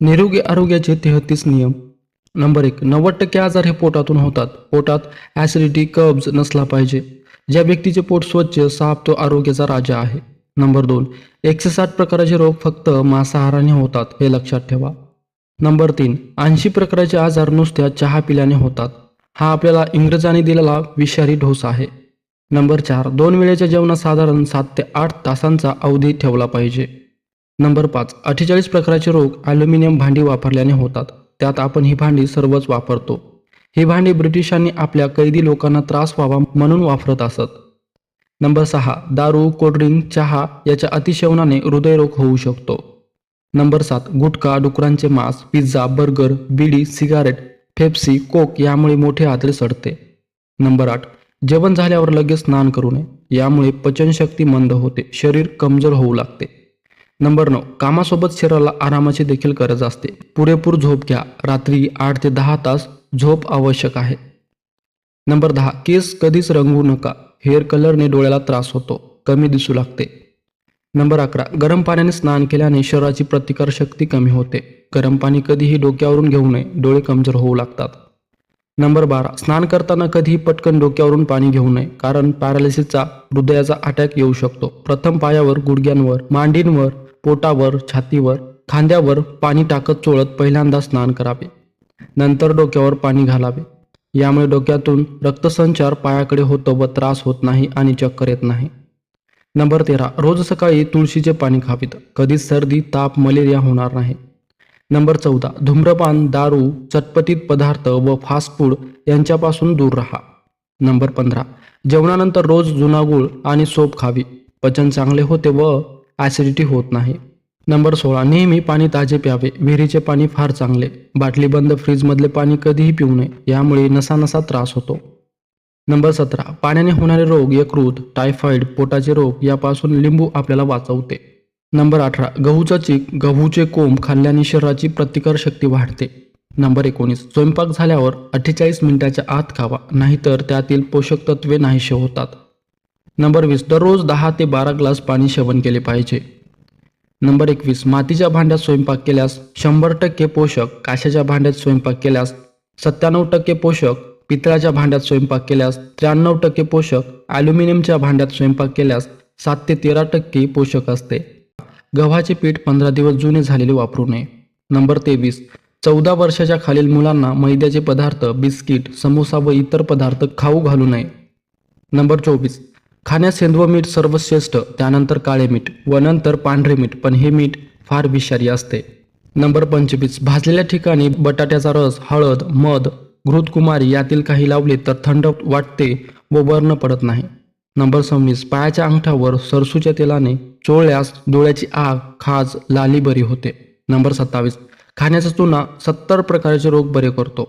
निरोगी आरोग्याचे तेहतीस नियम. नंबर एक नव्वद टक्के आजार हे पोटातून होतात. पोटात ॲसिडिटी कब्ज नसला पाहिजे. ज्या व्यक्तीचे पोट स्वच्छ साफ तो आरोग्याचा राजा आहे. नंबर दोन एकशे साठ प्रकारचे रोग फक्त मांसाहाराने होतात हे लक्षात ठेवा. नंबर तीन ऐंशी प्रकारचे आजार नुसत्या चहा पिल्याने होतात. हा आपल्याला इंग्रजांनी दिलेला विषारी ढोस आहे. नंबर चार दोन वेळेच्या जेवणात साधारण सात ते आठ तासांचा अवधी ठेवला पाहिजे. नंबर पाच अठ्ठेचाळीस प्रकारचे रोग ॲल्युमिनियम भांडी वापरल्याने होतात. त्यात आपण ही भांडी सर्वच वापरतो. ही भांडी ब्रिटिशांनी आपल्या कैदी लोकांना त्रास व्हावा म्हणून वापरत असत. नंबर सहा दारू कोल्ड्रिंक चहा याच्या अतिशेवनाने हृदयरोग होऊ शकतो. नंबर सात गुटखा डुकरांचे मांस pizza burger bidi cigarette Pepsi Coke यामुळे मोठे आतडे सडते. नंबर आठ जेवण झाल्यावर लगेच स्नान करू नये. यामुळे पचनशक्ती मंद होते. शरीर कमजोर होऊ लागते. नंबर नऊ कामासोबत शरीराला आरामाची देखील गरज असते. पुरेपूर झोप घ्या. रात्री आठ ते दहा तास झोप आवश्यक आहे. नंबर दहा केस कधीच रंगवू नका. हेअर कलरने डोळ्याला त्रास होतो. कमी दिसू लागते. नंबर अकरा गरम पाण्याने स्नान केल्याने शरीराची प्रतिकारशक्ती कमी होते. गरम पाणी कधीही डोक्यावरून घेऊ नये. डोळे कमजोर होऊ लागतात. नंबर बारा स्नान करताना कधीही पटकन डोक्यावरून पाणी घेऊ नये. कारण पॅरालिसिसचा हृदयाचा अटॅक येऊ शकतो. प्रथम पायावर गुडघ्यांवर मांडींवर पोटावर छातीवर खांद्यावर पाणी टाकत चोळत पहिल्यांदा स्नान करावे. नंतर डोक्यावर पाणी घालावे. यामुळे डोक्यातून रक्तसंचार पायाकडे होतो व त्रास होत नाही आणि चक्कर येत नाही. नंबर तेरा. रोज सकाळी तुळशीचे पाणी खावीत. कधीच सर्दी ताप मलेरिया होणार नाही. नंबर चौदा. धूम्रपान दारू चटपटीत पदार्थ व फास्ट फूड यांच्यापासून दूर राहा. नंबर पंधरा. जेवणानंतर रोज जुना गूळ आणि सोप खावी. पचन चांगले होते व ॲसिडिटी होत नाही. नंबर सोळा नेहमी पाणी ताजे प्यावे. विहिरीचे पाणी फार चांगले. बाटलीबंद फ्रीजमधले पाणी कधीही पिऊ नये. यामुळे नसानसा त्रास होतो. नंबर सतरा पाण्याने होणारे रोग यकृत टायफॉइड पोटाचे रोग यापासून लिंबू आपल्याला वाचवते. नंबर अठरा गहूचा चीक गहूचे कोंब खाल्ल्याने शरीराची प्रतिकार शक्ती वाढते. नंबर एकोणीस स्वयंपाक झाल्यावर अठ्ठेचाळीस मिनिटाच्या आत खावा. नाहीतर त्यातील पोषक तत्वे नाहीसे होतात. नंबर वीस दररोज दहा ते बारा ग्लास पाणी सेवन केले पाहिजे. नंबर एकवीस मातीच्या भांड्यात स्वयंपाक केल्यास शंभर टक्के पोषक काशाच्या भांड्यात स्वयंपाक केल्यास सत्त्याण्णव टक्के पोषक पितळाच्या भांड्यात स्वयंपाक केल्यास त्र्याण्णव टक्के पोषक ॲल्युमिनियमच्या भांड्यात स्वयंपाक केल्यास सात ते तेरा टक्के पोषक असते. गव्हाचे पीठ पंधरा दिवस जुने झालेले वापरू नये. नंबर तेवीस चौदा वर्षाच्या खालील मुलांना मैद्याचे पदार्थ बिस्किट समोसा व इतर पदार्थ खाऊ घालू नये. नंबर चोवीस खाण्यात सेंदव मीठ सर्वश्रेष्ठ त्यानंतर काळे मीठ व नंतर पांढरे मीठ पण हे मीठ फार विषारी असते. नंबर पंचवीस. भाजलेल्या ठिकाणी बटाट्याचा रस हळद मध घृतकुमारी यातील काही लावले तर थंड वाटते व वर्ण पडत नाही. नंबर सव्वीस. पायाच्या अंगठावर सरसूच्या तेलाने चोळल्यास डोळ्याची आग खाज लाली बरी होते. नंबर सत्तावीस. खाण्याचा चुना सत्तर प्रकारचे रोग बरे करतो.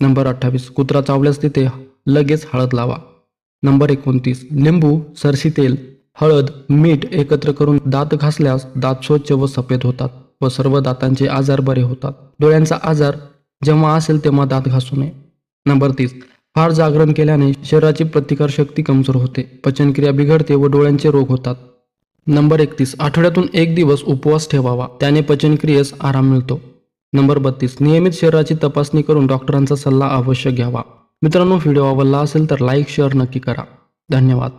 नंबर अठ्ठावीस. कुत्रा चावल्यास तिथे लगेच हळद लावा. नंबर एकोणतीस. लिंबू सरशी तेल हळद मीठ एकत्र करून दात घासल्यास दात स्वच्छ व सफेद होतात व सर्व दातांचे आजार बरे होतात. डोळ्यांचा आजार जेव्हा असेल तेव्हा दात घासू नये. नंबर तीस. फार जागरण केल्याने शरीराची प्रतिकारशक्ती कमजोर होते. पचनक्रिया बिघडते व डोळ्यांचे रोग होतात. नंबर एकतीस. आठवड्यातून एक दिवस उपवास ठेवावा. त्याने पचनक्रियेस आराम मिळतो. नंबर बत्तीस. नियमित शरीराची तपासणी करून डॉक्टरांचा सल्ला अवश्य घ्यावा. मित्रांनो व्हिडिओ आवडला असेल तर लाईक शेअर नक्की करा. धन्यवाद.